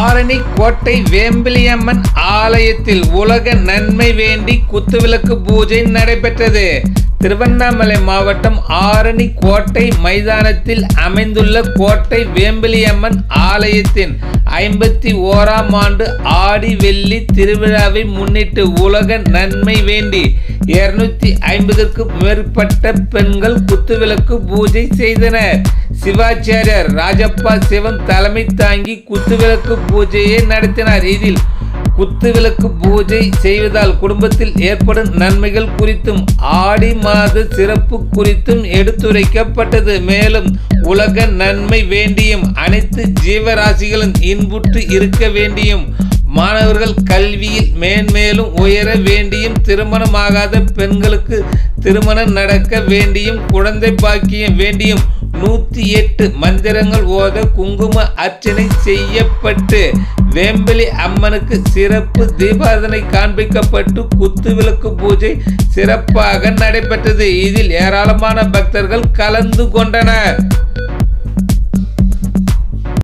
ஆரணி கோட்டை வேம்பிலியம்மன் ஆலயத்தில் உலக நன்மை வேண்டி குத்துவிளக்கு பூஜை நடைபெற்றது. திருவண்ணாமலை மாவட்டம் ஆரணி கோட்டை மைதானத்தில் அமைந்துள்ள கோட்டை வேம்பிலியம்மன் ஆலயத்தின் ஐம்பத்தி ஓராம் ஆண்டு ஆடி வெள்ளி திருவிழாவை முன்னிட்டு உலக நன்மை வேண்டி இருநூத்தி ஐம்பதுக்கும் மேற்பட்ட பெண்கள் குத்துவிளக்கு பூஜை செய்தனர். சிவாச்சாரியர் ராஜப்பா சிவன் தலைமை தாங்கி குத்துவிளக்கு பூஜையை நடத்தினார். இதில் குத்துவிளக்கு பூஜை செய்வதால் குடும்பத்தில் ஏற்படும் நன்மைகள் குறித்தும் ஆடி மாத சிறப்பு குறித்தும் எடுத்துரைக்கப்பட்டது. மேலும் உலக நன்மை வேண்டியும் அனைத்து ஜீவராசிகளும் இன்புற்று இருக்க வேண்டியும் மாணவர்கள் கல்வியில் மேன்மேலும் உயர வேண்டியும் திருமணமாகாத பெண்களுக்கு திருமணம் நடக்க வேண்டியும் குழந்தை பாக்கியம் வேண்டியும் நூற்றி எட்டு மந்திரங்கள் ஓத குங்கும அர்ச்சனை செய்யப்பட்டு வேம்பலி அம்மனுக்கு சிறப்பு தீபாரதனை காண்பிக்கப்பட்டு குத்துவிளக்கு பூஜை சிறப்பாக நடைபெற்றது. இதில் ஏராளமான பக்தர்கள் கலந்து கொண்டனர்.